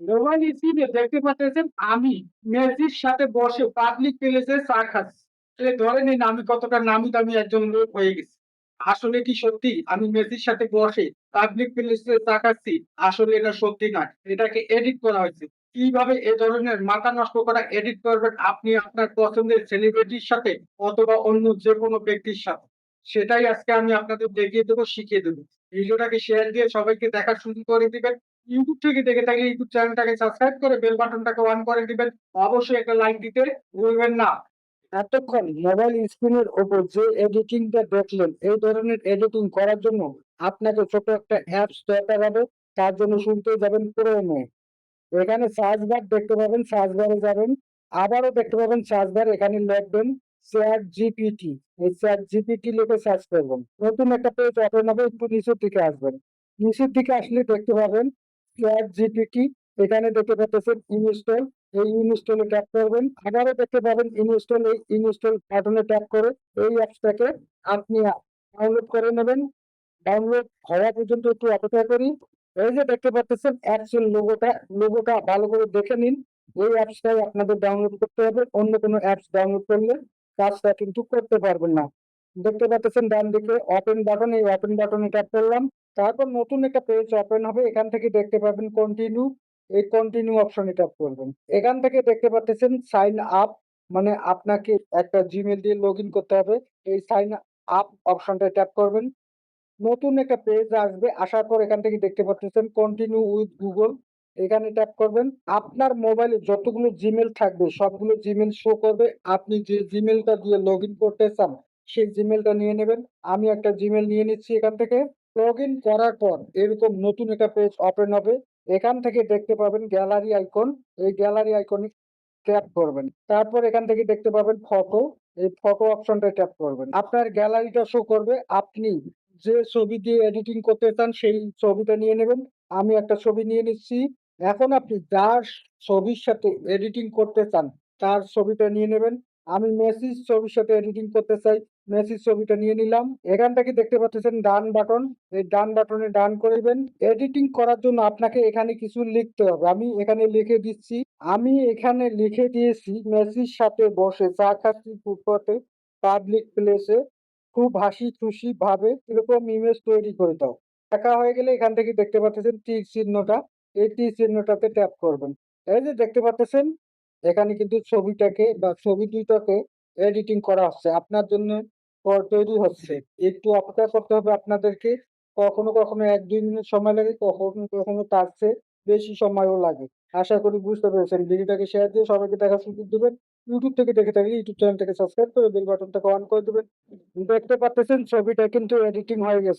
Mobile স্ক্রিনে দেখতে পাচ্ছেন আমি মেসির সাথে বসে পাবলিক প্লেসে চা খাচ্ছি। ধরে নিন আমি কতটা নামি দামি একজন লোক হয়ে গেছি। আসলে কি সত্যি আমি মেসির সাথে বসে পাবলিক প্লেসে চা খাচ্ছি? আসলে এটা সত্যি নয়। এটাকে এডিট করা হয়েছে। কীভাবে এ ধরনের মাথা নষ্ট করা এডিট করবেন আপনি আপনার পছন্দের সেলিব্রিটির সাথে অথবা অন্য যে কোনো ব্যক্তির সাথে। সেটাই আজকে আমি আপনাদের দেখিয়ে দেবো, শিখিয়ে দেবো। ভিডিওটাকে শেয়ার দিয়ে সবাইকে দেখা শুরু করে দিবেন। ইউটিউব থেকে দেখে থাকলে ইউটিউব চ্যানেলটাকে সাবস্ক্রাইব করে বেল বাটনটাকে অন করে দিবেন। অবশ্যই একটা লাইক দিতে ভুলবেন না। এতক্ষণ মোবাইল স্ক্রিনের উপর যে এডিটিংটা দেখলেন, এই ধরনের এডিটিং করার জন্য আপনাকে ছোট একটা অ্যাপস দরকার হবে। তার জন্য শুনতে যাবেন ক্রোমে। এখানে সার্চ বার দেখতে পাবেন, সার্চ বারে যাবেন। আবারও দেখতে পাবেন সার্চ বার এখানে লিখবেন চ্যাট জিপিটি। এই চ্যাট জিপিটি লিখে সার্চ করবেন। নতুন একটা পেজ ওপেন হবে, একটু নিচের দিকে আসবেন। নিচের দিকে আসলে দেখতে পাবেন চ্যাট। এখানে দেখতে পাচ্ছেন ইনস্টল। এই ইনস্টলে ট্যাপ করবেন। আবারও দেখতে পাবেন ইনস্টল, এই ইনস্টল বাটনে ট্যাপ করে এই অ্যাপসটাকে আপনি ডাউনলোড করে নেবেন। ডাউনলোড হওয়া পর্যন্ত একটু অপেক্ষা করি। এই যে দেখতে পাচ্ছেন অ্যাপসের লোগোটা, লোগোটা ভালো করে দেখে নিন। এই অ্যাপসটাই আপনাদের ডাউনলোড করতে হবে। অন্য কোনো অ্যাপস ডাউনলোড করলে কাজটা কিন্তু করতে পারবেন না। দেখতে পাচ্ছেন ডান দিকে ওপেন বাটন, এই ওপেন বাটনে ট্যাপ করলাম। তারপর নতুন একটা পেজ ওপেন হবে। এখান থেকে দেখতে পাবেন কন্টিনিউ। এই কন্টিনিউ অপশনে ট্যাপ করবেন। এখান থেকে দেখতে পাচ্ছেন সাইন আপ মানে আপনাকে একটা জিমেইল দিয়ে লগইন করতে হবে। এই সাইন আপ অপশনটায় ট্যাপ করবেন। নতুন একটা পেজ আসবে। আসার পর এখান থেকে দেখতে পাচ্ছেন কন্টিনিউ উইথ গুগল। এখানে ট্যাপ করবেন। আপনার মোবাইলে যতগুলো জিমেইল থাকবে সবগুলো জিমেইল শো করবে। আপনি যে জিমেইলটা দিয়ে লগইন করতে চান সেই জিমেইলটা নিয়ে নেবেন। আমি একটা জিমেইল নিয়ে নিচ্ছি এখান থেকে। লগইন করার পর এরকম নতুন একটা পেজ ওপেন হবে। এখান থেকে দেখতে পাবেন গ্যালারি আইকন। এই গ্যালারি আইকনে ট্যাপ করবেন। তারপর এখান থেকে দেখতে পাবেন ফটো। এই ফটো অপশনটায় ট্যাপ করবেন। আপনার গ্যালারিটা শো করবে। আপনি যে ছবি দিয়ে এডিটিং করতে চান সেই ছবিটা নিয়ে নেবেন। আমি একটা ছবি নিয়ে নিচ্ছি। এখন আপনি যার ছবির সাথে এডিটিং করতে চান, তার ছবিটা নিয়ে নেবেন। আমি মেসির ছবির সাথে এডিটিং করতে চাই। মেসির ছবিটা নিয়ে নিলাম। এখান থেকে দেখতে পাচ্ছেন ডান বাটন। এই ডান বাটনে ডান করবেন। এডিটিং করার জন্য আপনাকে এখানে কিছু লিখতে হবে। আমি এখানে লিখে দিচ্ছি। আমি এখানে লিখে দিয়েছি মেসির সাথে বসে চা খাচ্ছি ফুটপাতে পাবলিক প্লেসে। খুব হাসি খুশি ভাবে এরকম ইমেজ তৈরি করে দাও। লেখা হয়ে গেলে এখান থেকে দেখতে পাচ্ছেন টিক চিহ্নটা। এই টিক চিহ্নটাতে ট্যাপ করবেন। এই যে দেখতে পাচ্ছেন এখানে কিন্তু ছবিটাকে বা ছবি দুইটাকে এডিটিং করা হচ্ছে। আপনার জন্য তৈরি হচ্ছে। একটু অপেক্ষা করতে হবে আপনাদেরকে। কখনো, কখনো ১-২ মিনিট সময় লাগে, কখনো, কখনো তার চেয়ে বেশি সময়ও লাগে। আশা করি বুঝতে পেরেছেন। ভিডিওটাকে শেয়ার দিয়ে সবাইকে দেখার সুযোগ দিবেন। ইউটিউব থেকে দেখে থাকলে ইউটিউব চ্যানেলটাকে সাবস্ক্রাইব করে বেল বাটনটাকে অন করে দিবেন। দেখতে পাচ্ছেন ছবিটা কিন্তু এডিটিং হয়ে গেছে।